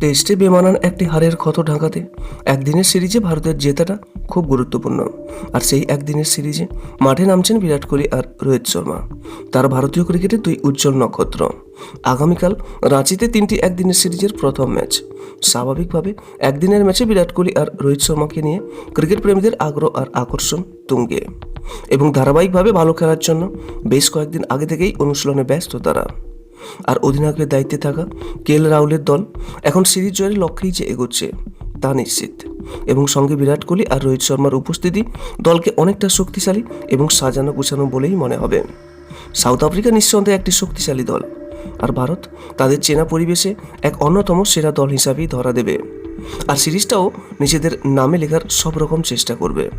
টেস্টে বেমানান একটি হারের ক্ষত ঢাকাতে একদিনের সিরিজে ভারতের জেতাটা খুব গুরুত্বপূর্ণ। আর সেই একদিনের সিরিজে মাঠে নামছেন বিরাট কোহলি আর রোহিত শর্মা। তার ভারতীয় ক্রিকেটের দুই উজ্জ্বল নক্ষত্র। আগামীকাল রাঁচিতে তিনটি একদিনের সিরিজের প্রথম ম্যাচ। স্বাভাবিকভাবে একদিনের ম্যাচে বিরাট কোহলি আর রোহিত শর্মাকে নিয়ে ক্রিকেট প্রেমীদের আগ্রহ আর আকর্ষণ তুঙ্গে। এবং ধারাবাহিকভাবে ভালো খেলার জন্য বেশ কয়েকদিন আগে থেকেই অনুশীলনে ব্যস্ত তারা। আর অধিনায়কের দায়িত্বে থাকা কে এল রাহুলের দল এখন সিরিজ জয়ের লক্ষ্যেই যে এগোচ্ছে, তা নিশ্চিত। এবং সঙ্গে বিরাট কোহলি আর রোহিত শর্মার উপস্থিতি দলকে অনেকটা শক্তিশালী এবং সাজানো গোছানো বলেই মনে হবে। সাউথ আফ্রিকা নিঃসন্দেহে একটি শক্তিশালী দল, আর ভারত তাদের চেনা পরিবেশে এক অন্যতম সেরা দল হিসাবেই ধরা দেবে। আর সিরিজটাও নিজেদের নামে লেখার সব রকম চেষ্টা করবে।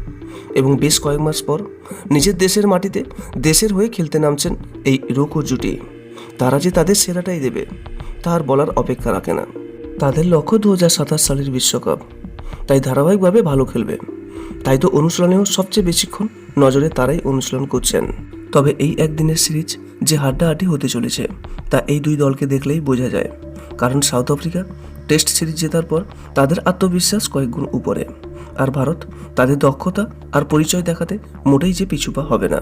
এবং বেশ কয়েক মাস পর নিজের দেশের মাটিতে দেশের হয়ে খেলতে নামছেন এই রুকো জুটি। তারা যে তাদের সেরাটাই দেবে তার বলার অপেক্ষা রাখে না। তাদের লক্ষ্য দু হাজার সাতাশ সালের বিশ্বকাপ। তাই ধারাবাহিকভাবে ভালো খেলবে। তাই তো অনুশীলনেও সবচেয়ে বেশিক্ষণ নজরে তারাই অনুশীলন করছেন। তবে এই একদিনের সিরিজ যে হাড্ডাহাড্ডি হতে চলেছে, তা এই দুই দলকে দেখলেই বোঝা যায়। কারণ সাউথ আফ্রিকা টেস্ট সিরিজ জেতার পর তাদের আত্মবিশ্বাস কয়েকগুণ উপরে। আর ভারত তাদের দক্ষতা আর পরিচয় দেখাতে মোটেই যে পিছুপা হবে না।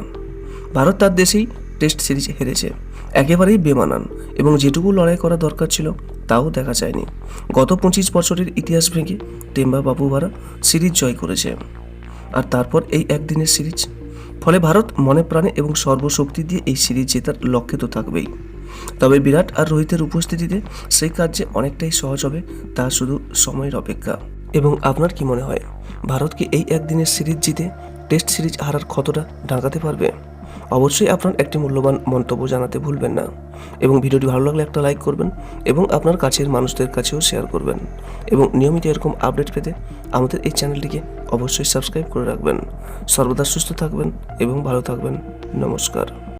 ভারত তার দেশেই টেস্ট সিরিজ হেরেছে। একেবারেই বেমানান এবং যেটুকু লড়াই করা দরকার ছিল, তাও দেখা যায়নি। গত পঁচিশ বছরের ইতিহাস ভেঙে টেম্বা বাবুবারা সিরিজ জয় করেছে। আর তারপর এই একদিনের সিরিজ? ফলে ভারত মনে প্রাণে এবং সর্বশক্তি দিয়ে এই সিরিজ জেতার লক্ষ্যে তো থাকবেই। তবে বিরাট আর রোহিতের উপস্থিতিতে সেই কাজ অনেকটাই সহজ হবে, তা শুধু সময়ের অপেক্ষা। এবং আপনার কি মনে হয় ভারতকে এই একদিনের সিরিজ জিতে টেস্ট সিরিজ হারার ক্ষতটা ঢাকাতে পারবে? অবশ্যই আপনার একটি মূল্যবান মন্তব্য জানাতে ভুলবেন না। এবং ভিডিওটি ভালো লাগলে একটা লাইক করবেন এবং আপনার কাছের মানুষদের কাছেও শেয়ার করবেন। এবং নিয়মিত এরকম আপডেট পেতে আমাদের এই চ্যানেলটিকে অবশ্যই সাবস্ক্রাইব করে রাখবেন। সর্বদা সুস্থ থাকবেন এবং ভালো থাকবেন। নমস্কার।